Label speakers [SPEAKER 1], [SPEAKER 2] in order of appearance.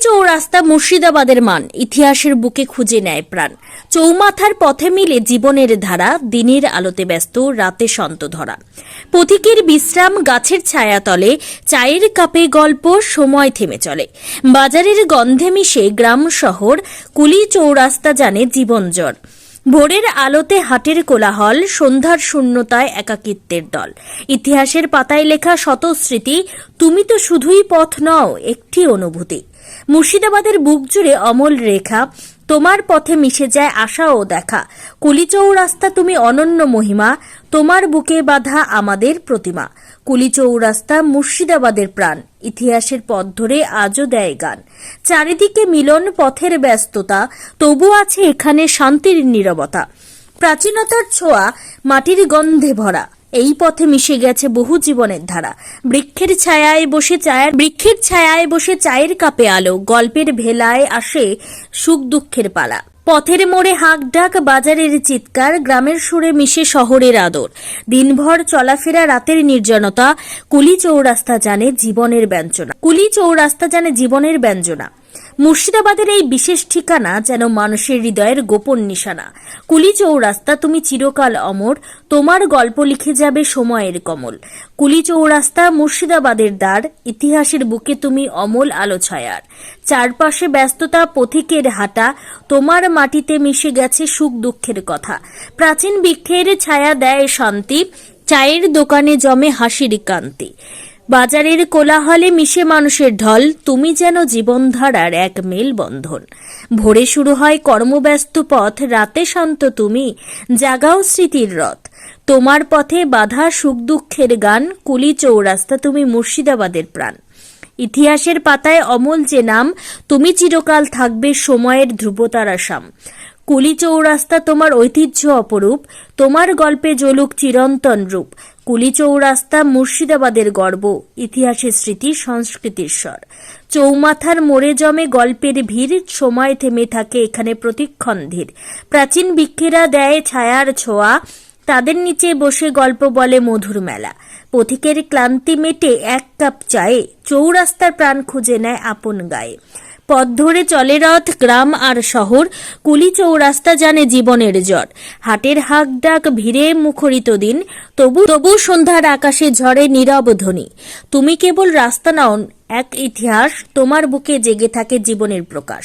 [SPEAKER 1] চৌরাস্তা মুর্শিদাবাদের মান, ইতিহাসের বুকে খুঁজে নেয় প্রাণ। চৌমাথার পথে মিলে জীবনের ধারা, দিনের আলোতে ব্যস্ত, রাতে সন্ত ধরা। পথিকের বিশ্রাম গাছের ছায়াতলে, চায়ের কাপে গল্প, সময় থেমে চলে। বাজারের গন্ধে মিশে গ্রাম শহর, কুলি চৌরাস্তা জানে জীবন জ্বর। ভোরের আলোতে হাটের কোলাহল, সন্ধ্যার শূন্যতায় একাকিত্বের দল। ইতিহাসের পাতায় লেখা শত স্মৃতি তুমি তো শুধুই পথ নও, একটি অনুভূতি। মুর্শিদাবাদের বুক জুড়ে অমল রেখা তোমার পথে মিশে যায় আশা ও দেখা। কুলিচৌরাস্তা তুমি অনন্য মহিমা, তোমার বুকে বাঁধা আমাদের প্রতিমা। কুলিচৌরাস্তা মুর্শিদাবাদের প্রাণ, ইতিহাসের পথ ধরে আজও দেয় গান। চারিদিকে মিলন পথের ব্যস্ততা, তবু আছে এখানে শান্তির নীরবতা। প্রাচীনতার ছোঁয়া, মাটির গন্ধে ভরা। এই পথে মিশে গেছে বহু জীবনের ধারা। বৃক্ষের ছায়ায় বসে চায়ের বৃক্ষের ছায়ায় বসে চায়ের কাপে আলো। গল্পের ভেলায় আসে সুখ দুঃখের পালা। পথের মোড়ে হাঁক ডাক বাজারের চিৎকার, গ্রামের সুরে মিশে শহরের আদর। দিনভর চলাফেরা, রাতের নির্জনতা, কুলি চৌরাস্তা জানে জীবনের ব্যঞ্জনা। কুলি চৌরাস্তা জানে জীবনের ব্যঞ্জনা। মুর্শিদাবাদের এই বিশেষ ঠিকানা যেন মানুষের হৃদয়ের গোপন নিশানা। কুলি চৌরাস্তা তুমি চিরকাল অমর, তোমার গল্প লিখে যাবে সময়ের কমল। কুলি চৌরাস্তা মুর্শিদাবাদের দ্বার, ইতিহাসের বুকে তুমি অমল আলো ছায়ার। চারপাশে ব্যস্ততা, পথিকের হাঁটা, তোমার মাটিতে মিশে গেছে সুখ দুঃখের কথা। প্রাচীন বৃক্ষের ছায়া দেয় শান্তি, চায়ের দোকানে জমে হাসির কান্তি বাজারের কোলাহলে মিশে মানুষের ঢল, তুমি যেন জীবনধারার এক মেলবন্ধন। ভোরে শুরু হয় কর্মব্যস্ত পথ, রাতে শান্ত তুমি, জাগাও স্মৃতির রথ। তোমার পথে বাধা, সুখ দুঃখের গান, কুলি চৌরাস্তা তুমি মুর্শিদাবাদের প্রাণ। ইতিহাসের পাতায় অমল যে নাম, তুমি চিরকাল থাকবে সময়ের ধ্রুবতারা শাম। কুলি চৌরাস্তা তোমার ঐতিহ্য অপরূপ, তোমার গল্পে জ্বলুক চিরন্তন রূপ। কুলি চৌরাস্তা মুর্শিদাবাদের গর্ব, ইতিহাসের স্মৃতি, সংস্কৃতির স্বর। চৌমাথার মোড়ে জমে গল্পের ভিড়, সময় থেমে থাকে এখানে প্রতিক্ষণ ধীর প্রাচীন বৃক্ষেরা দেয় ছায়ার ছোঁয়া, তাদের নিচে বসে গল্প বলে মধুর মেলা। পথিকের ক্লান্তি মেটে এক কাপ চায়ে চৌরাস্তার প্রাণ খুঁজে নেয় আপন গায়ে। পথ ধরে চলে রথ, গ্রাম আর শহর। কুলি চৌরাস্তা জানে জীবনের জ্বর হাটের হাক ডাক ভিড়ে মুখরিত দিন। তবু তবু সন্ধ্যার আকাশে ঝড়ে নীরব ধ্বনি। তুমি কেবল রাস্তা নাও, এক ইতিহাস। তোমার বুকে জেগে থাকে জীবনের প্রকাশ।